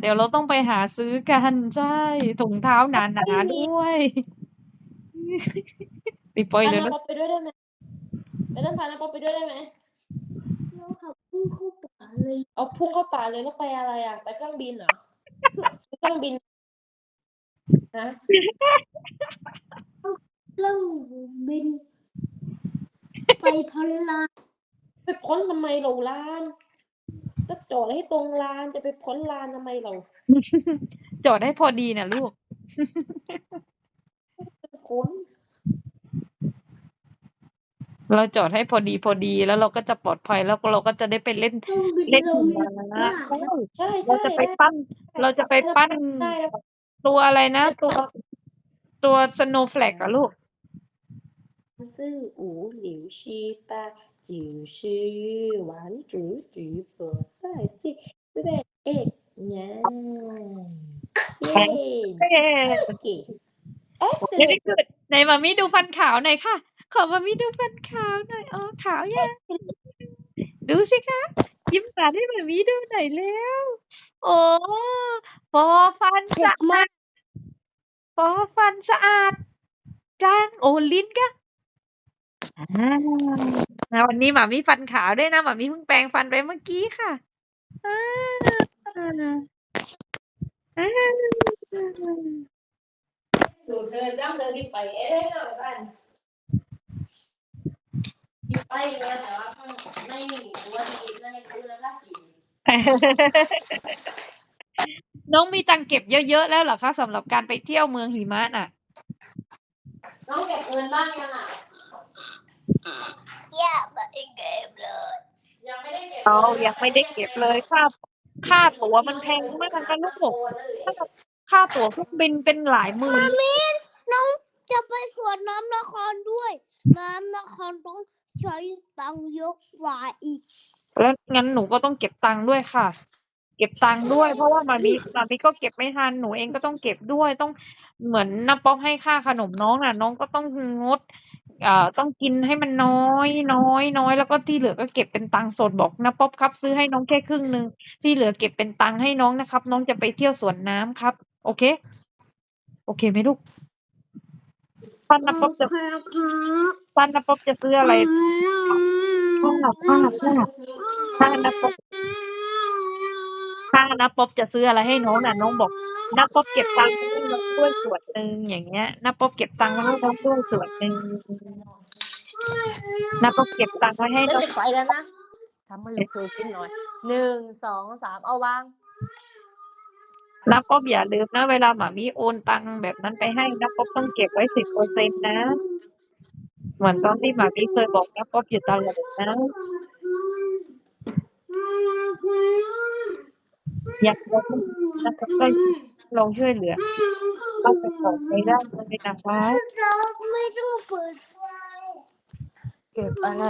เดี๋ยวเราต้องไปหาซื้อกันใช่ถุงเท้าหนาๆด้วยติปล่อยพาเลยน้านะป๊อปไปด้วยได้ไหมไม่ต้องพาน้าป๊อปไปด้วยได้ไหมเราขับพุ่งเข้าป่าเลยเอาพุ่งเข้าป่าเลยแล้วไปอะไรอะไปเครื่องบินเหรอไปเครื่องบินฮะเครื่องบินไปพลลานไปพ้นทำไมเราลานก็ จอดให้ตรงลานจะไปพ้นลานทำไมเราจอดให้พอดีนะลูกเราจอดให้พอดีพอดีแล้วเราก็จะปลอดภัยแล้วเราก็จะได้ไปเล่นเล่นทุ่ใช่เราจะไปปั้น เราจะไปปั้นตัวอะไรนะตัวตัวสโนว์แฟลกอะลูกซื่ออูหลิวชีป้าจิ๋วชื่อหวานจื๋อจื๋อ โอเคไม่ได้ excellent เกิดไหนมามีดูฟันขาวหน่อยค่ะ ขอมามีดูฟันขาวหน่อย อ๋อ ขาวยังดูสิคะ ยิ้มหวานให้มามีดูหน่อยแล้ว โอ้ฟอฟันสะบมากฟอฟันสะอาดจังโอ้ลิ้นก็วันนี้หมามีฟันขาวด้วยนะหมามีเพิ่งแปรงฟันไปเมื่อกี้ค่ะอ่าอ่า ดูเธ อจ้ำเธอที่ไปเอ้ยเอากันที่ไปเลยแต่ว่าไม่วันนี้ไม่รู้แล้วล่ะสิน้องมีตังค์เก็บเยอะๆแล้วเหรอคะสำหรับการไปเที่ยวเมืองหิมะน่ะ น้องเก็บเงินบ้างยังอะอย่าไปเก็บเลย ยังไม่ได้เก็บเรายังไม่ได้เก็บเลยค่าค่าตั๋วมันแพงมากนะลูกค่าตั๋วเครื่องบินเป็นหลายหมื่นน้อง จะไปสวนน้ำนครด้วย น้ำนครต้องใช้ตังค์เยกว่าอีก แล้วงั้นหนูก็ต้องเก็บตังค์ด้วยค่ะ เก็บตังค์ด้วย เพราะว่ามามีมามีก็เก็บไม่ทันหนูเองก็ต้องเก็บด้วยต้องเหมือนน้าป๊อปให้ค่าขนมน้องน่ะ น้องก็ต้องงดเอ่อต้องกินให้มันน้อยน้อยน้อยแล้วก็ที่เหลือก็เก็บเป็นตังค์สดบอกน้าป๊อปครับ ซื้อให้น้องแค่ครึ่งหนึ่งที่เหลือเก็บเป็นตังค์ให้น้องนะครับ น้องจะไปเที่ยวสวนน้ำครับ โอเค โอเคไหมลูก ป้าน้าป๊อปจะครับป้าน้าป๊อปจะซื้ออะไรป้าป้าป้าป้าน้าป๊อปถ้าน้าป๊อบจะซื้ออะไรให้น้องน่ะน้องบอกน้าป๊อบเก็บตังค์ไว้ให้น้องด้วยส่วนหนึ่งอย่างเงี้ยน้าป๊อบเก็บตังค์ไว้ให้น้องด้วยส่วนหนึ่งน้าป๊อบเก็บตังค์ไว้ให้ฉันน้องจะไปแล้วนะทำมันเร็วๆขึ้นหน่อยหนึ่งสองสามเอาวาง น้าป๊อบอย่าลืมนะ เวลาหมามีโอนตังค์แบบนั้นไปให้น้าป๊อบต้องเก็บไว้สิบเปอร์เซ็นต์นะ เหมือนตอนที่หมามีเคยบอกน้าป๊อบอยู่ตลอดนะอยากบอกน้าป๊อบก็ลองช่วยเหลือเอาไปของไปได้เลยนะคะเราไม่ต้องเปิดไฟเก็บอะไร